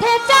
পথে চালাও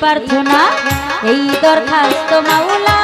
প্রার্থনা এই দরখাস্ত মাওলা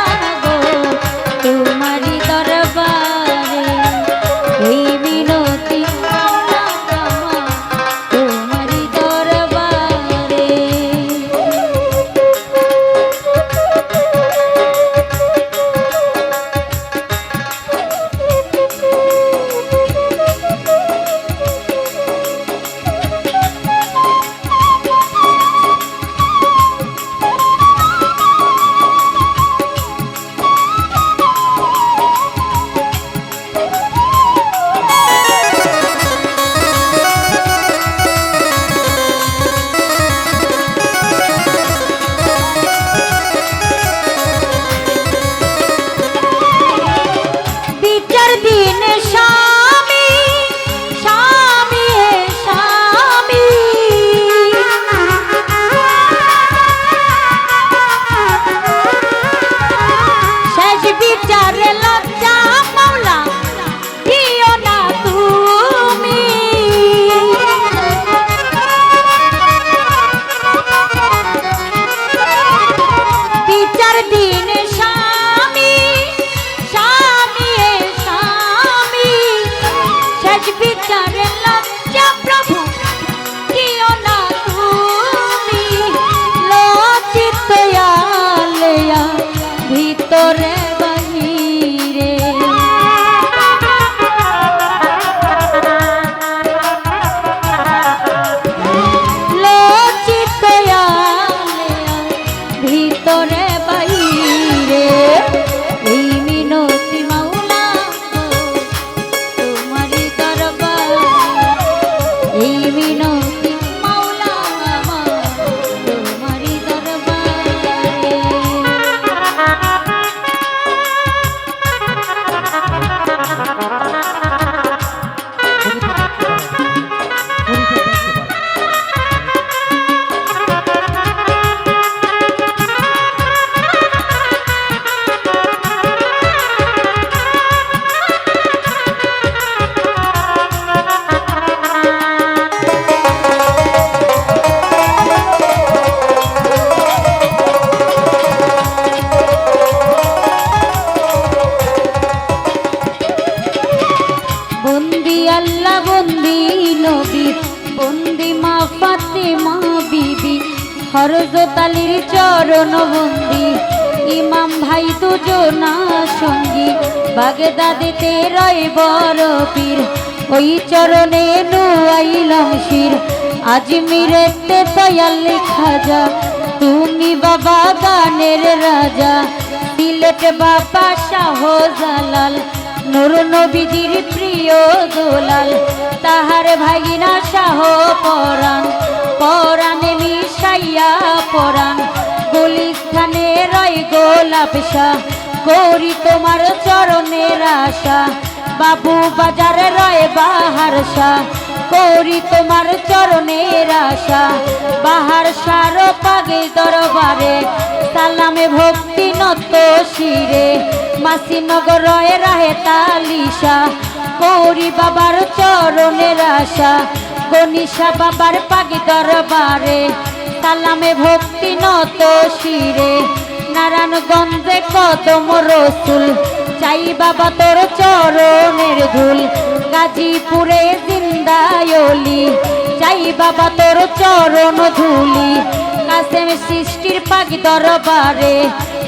বন্দি নবী, বন্দি মা ফাতেমা বিবি হরজত আলীর চরণ বন্দি। ইমাম ভাই দুজনা সঙ্গী, বাগদাদিতে রয় বড় পীর। ওই চরণে নুয়াইলাম শির আজমিরেতে দয়াল খাজা তুমি বাবা গানের রাজা, সিলেট বাবা শাহ জালাল নুর নবীজির প্রিয় দোলাল, তাহার ভাগিনা শাহ পরাণ। পরাণে মিশাইয়া পরাণ, গুলিস্থানে রয় গোলাপ শাহ। গৌরী তোমার চরণের আশা, বাবু বাজার রয় বাহার শাহ। গৌরী তোমার চরণের আশা, বাহার সার পাগে দরবারে। সালামে ভক্তি নত শিরে মাসিনগর রয় রাহে তালিশা, গৌরী বাবার চরণের আশা গনিশা বাবার পাগি দরবারে, সালামে ভক্তি নত শিরে। নারায়ণগঞ্জে কদম রসুল, চাই বাবা তোর চরণের ধুল, গাজীপুরে জিন্দায়লি চাই বাবা তোর চরণ ধুলি, কাসেম সৃষ্টির পাগি দরবারে,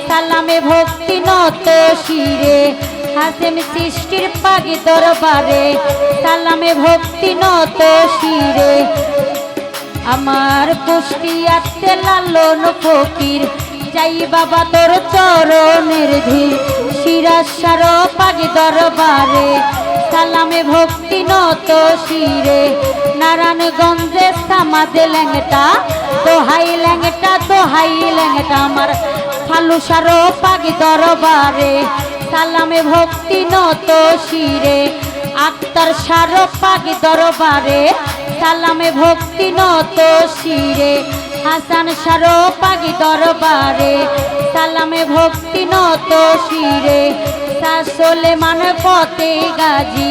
সালামে ভক্তি নত শিরে হাসেম সৃষ্টির পাগি দরবারে, সালামে ভক্তি নত শিরে আমার কুষ্টিয়াতে লালন ফকির চাই বাবা তোর চরণের ধীর শিরাসার পাগি দরবারে, সালামে ভক্তি নত শিরে নারায়ণগঞ্জে সামাদে ল্যাংটা, দোহাই ল্যাংটা দোহাই ল্যাংটা, আমার ফালুসার পাগি দরবারে, সালামে ভক্তি নত শিরে। আক্তার সার পাগি দরবারে, সালামে ভক্তি নত শিরে। হাসান সার পাগি দরবারে, সালামে ভক্তি নত শিরে। সাসলে মান পতে গাজি,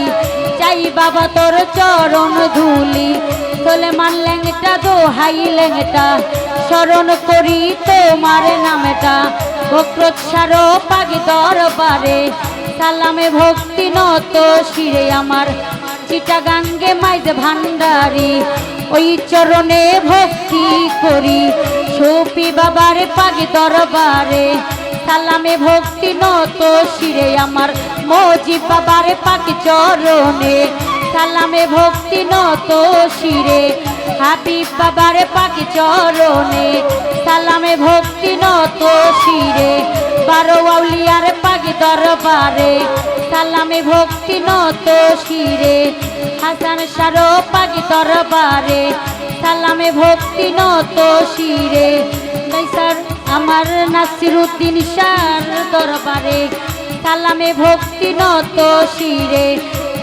চাই বাবা তোর চরণ ধুলি। সোলেমান ল্যাংটা দোহাই ল্যাংটা, স্মরণ করি তোমার নামটা পাগি দরবারে, সালামে ভক্তি নত শিরে আমার। চিটাগাঙ্গে মাইজ ভান্ডারি, ওই চরণে ভক্তি করি। সপি বাবার পাগি দরবারে, সালামে ভক্তি নত শিরে আমার। মজি বাবার পাগি চরণে, সালামে ভক্তি নত শিরে। হাবিব বাবার পাগি চরণে, সালামে ভক্তি নত শিরে। বারো আউলিয়ার পাগি দরবারে, সালামে ভক্তি নত শিরে। হাসান সার পাগি দরবারে, সালামে ভক্তি নত শিরে। স্যার আমার নাসিরুদ্দিন সার দরবারে, সালামে ভক্তি নত শিরে।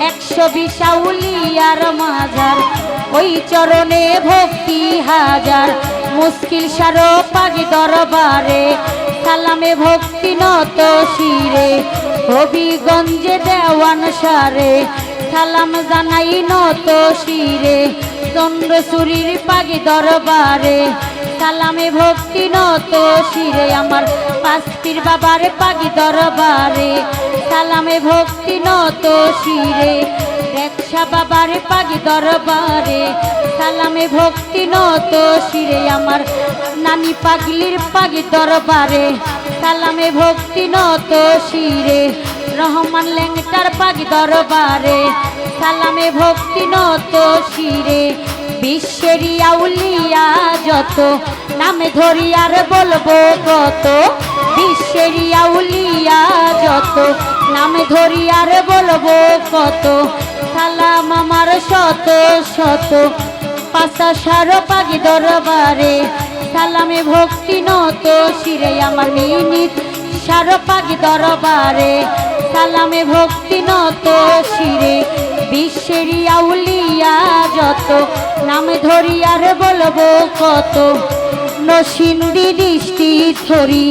একশো বিশাউলিয়ার মাজার ওই চরণে ভক্তি হাজার, মুশকিল সার পাগি দরবারে। সালামে ভক্তি নত শিরে, হবিগঞ্জে দেওয়ান সারে। সালাম জানাই নত শিরে চন্দ্রসুরীর পাগি দরবারে। সালামে ভক্তি নত শিরে, আমার পাঁচটির বাবার পাগি দরবারে। সালামে ভক্তি নত শিরে রেকশা বাবার পাগি দরবারে। সালামে ভক্তি নত শিরে আমার নানি পাগলির পাগি দরবারে। সালামে ভক্তি নত শিরে রহমান লেংটার পাগি দরবারে। সালামে ভক্তি নত শিরে বিশ্বেরই আউলিয়া যত, নামে ধরি আর বলব কত। বিশ্বেরই আউলিয়া যত, নামে ধরি আর বলব কত। সালাম আমার শত শত পাশা সার পাগি দরবারে। সালামে ভক্তি নত শিরে আমার মিনিট, সার পাগি দরবারে। সালামে ভক্তি নত শিরে, বিশ্বেরই আউলিয়া যত, নামে ধরি আর বলব কত। নসিন্দি দৃষ্টি ধরি,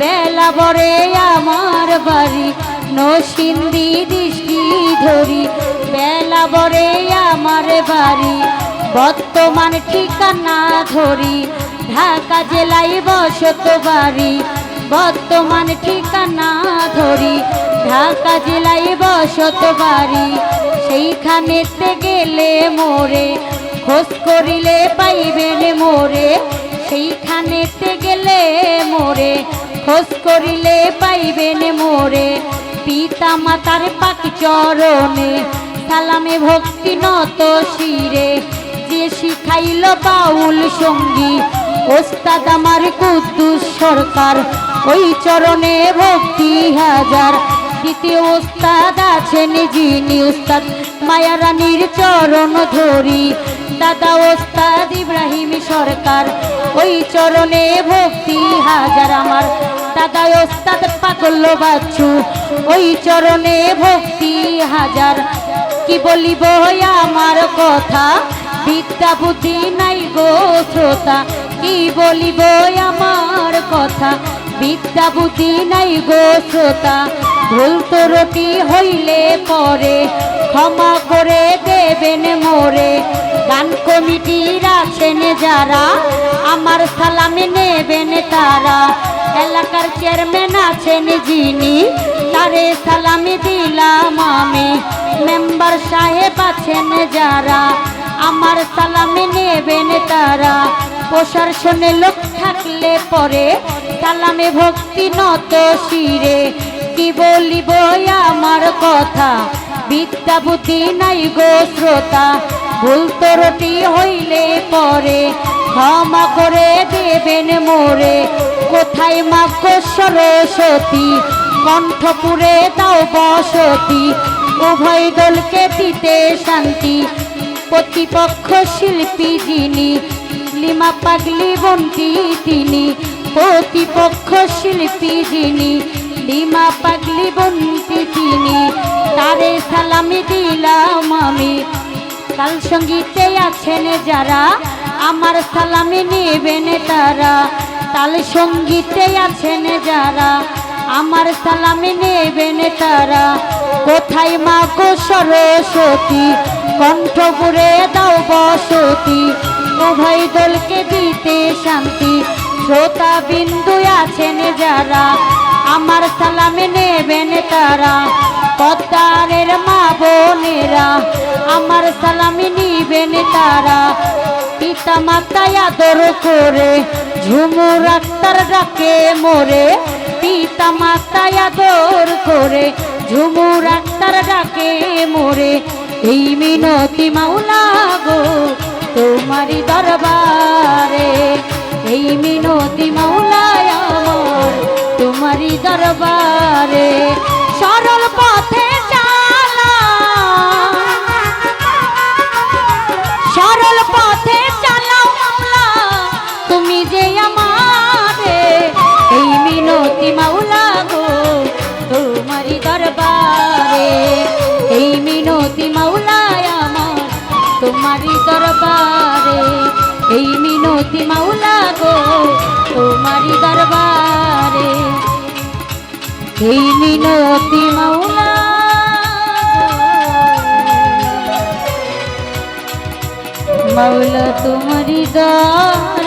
বেলা বরে আমার বাড়ি। নসিন্দি দৃষ্টি ধরি, বেলা বরে আমার বাড়ি। বর্তমান ঠিকানা ধরি, ঢাকা জেলায় বসত বাড়ি। বর্তমান ঠিকানা ধরি, ঢাকা জেলায় বসত বাড়ি। সেইখানেতে গেলে মোরে, খোঁজ করিলে পাইবেন মোরে। সেইখানেতে গেলে মোরে, খোঁজ করিলে পাইবেন মোরে। পিতা মাতার পাক চরণে সালামে ভক্তি নত শিরে। যে শিখাইল বাউল সঙ্গী, ওস্তাদ আমার কুদ্দুস সরকার, ওই চরণে ভক্তি হাজার। দ্বিতীয় ওস্তাদ আছেন যিনি ওস্তাদ, মায়ারানীর চরণ ধরি। দাদা ওস্তাদ ইব্রাহিম সরকার, ওই চরণে ভক্তি হাজার আমার। দাদা ওস্তাদ পাগল বাচ্চু ওই চরণে ভক্তি হাজার। কি বলিব আমার কথা? বিদ্যা বুদ্ধি নাই গো শ্রোতা। কি বলিব আমার কথা? বিদ্যা বুদ্ধি নাই গো শ্রোতা। ভুল তোরটি হইলে পরে ক্ষমা করে দেবেন মোরে। গান কমিটির আছেন যারা, আমার সালামে নেবেন তারা। এলাকার চেয়ারম্যান আছেন যিনি, তারে সালামি দিলাম আমি। মেম্বার সাহেব আছেন যারা, আমার সালামে নেবেন তারা। প্রশাসনে লোক থাকলে পরে সালামে ভক্তি নত শিরে। কি বলিব আমার কথা? বিদ্যা বুদ্ধি নাই গো শ্রোতা। ভুল তোরটি হইলে পরে ক্ষমা করে দেবেন মোরে। কোথায় মা গো সরস্বতী কণ্ঠপুরে দাও বসতি। উভয় দলকে দিতে শান্তি। প্রতিপক্ষ শিল্পী যিনি, লিমা পাগলি বন্টি তিনি। প্রতিপক্ষ শিল্পী যিনি, লিমা পাগলি বন্টি তিনি। তারে সালামি দিলাম আমি। কাল সঙ্গীতে আছেন যারা, আমার সালামি নেবেন তারা। তাল সঙ্গীতে আছেন যারা, আমার সালামি নেবেন তারা। কোথায় মা গো সরস্বতী, কণ্ঠপুরে দাও বসতি, উভয় দলকে দিতে শান্তি। শ্রোতা বিন্দু আছেন যারা, আমার সালামে নেবেন তারা। পদ্মারের মা বোনেরা, আমার সালামি নিবেন তারা। পিতা মাতায় আদর করে ঝুমুর আক্তার ডাকে মোরে, পিতা মাতায় আদর করে। ঝুমুর আক্তার ডাকে মোরে, এই মিনতি মাওলা গো তোমারি দরবারে। এই মিনতি মাওলায় আমার তোমারি দরবারে। মিনতি মাওলা গো তোমারি দরবারে। এই মিনতি মাওলা মাওলা তোমারি দরবারে।